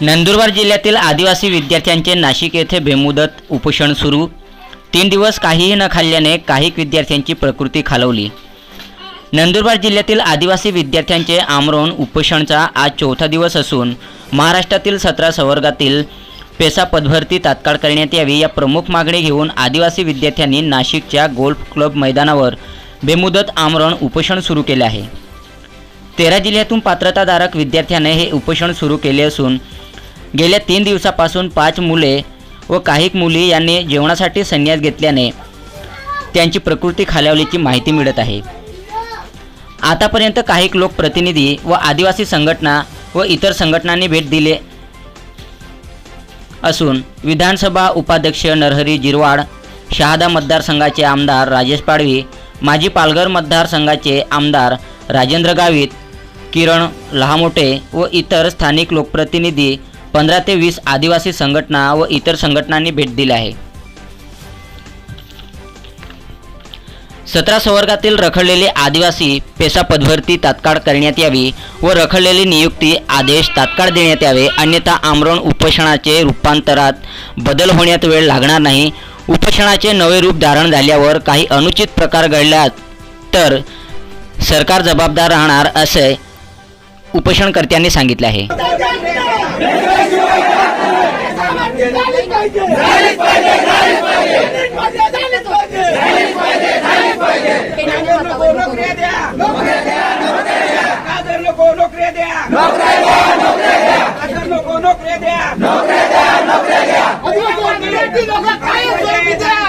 नंदुरबार जिल्ह्यातील आदिवासी विद्यार्थ्यांचे नाशिक येथे बेमुदत उपोषण सुरू. तीन दिवस काहीही न खाल्ल्याने काही विद्यार्थ्यांची प्रकृती खालवली. नंदुरबार जिल्ह्यातील आदिवासी विद्यार्थ्यांचे आमरण उपोषणचा आज चौथा दिवस असून महाराष्ट्रातील सतरा संवर्गातील पेसा पदभरती तात्काळ करण्यात यावी या प्रमुख मागणी घेऊन आदिवासी विद्यार्थ्यांनी नाशिकच्या गोल्फ क्लब मैदानावर बेमुदत आमरण उपोषण सुरू केले आहे. तेरा जिल्ह्यातून पात्रताधारक विद्यार्थ्याने हे उपोषण सुरू केले असून गेल्या तीन दिवसापासून पाच मुले व काही मुली यांनी जेवणासाठी संन्यास घेतल्याने त्यांची प्रकृती खालावल्याची माहिती मिळत आहे. आतापर्यंत काही लोकप्रतिनिधी व आदिवासी संघटना व इतर संघटनांनी भेट दिले असून विधानसभा उपाध्यक्ष नरहरी जिरवाड शहादा मतदारसंघाचे आमदार राजेश पाडवी माजी पालघर मतदारसंघाचे आमदार राजेंद्र गावित किरण लहामोटे व इतर स्थानिक लोकप्रतिनिधी पंधरा ते वीस आदिवासी संघटना व इतर संघटनांनी भेट दिली आहे. सतरा संवर्गातील रखडलेले आदिवासी पेशा पदभरती तात्काळ करण्यात यावी व रखडलेली नियुक्ती आदेश तात्काळ देण्यात यावे अन्यथा आमरण उपोषणाचे रूपांतरात बदल होण्यात वेळ लागणार नाही. उपोषणाचे नवे रूप धारण झाल्यावर काही अनुचित प्रकार घडला तर सरकार जबाबदार राहणार असे उपोषणकर्त्यांनी सांगितले आहे. नोकऱ्या द्या.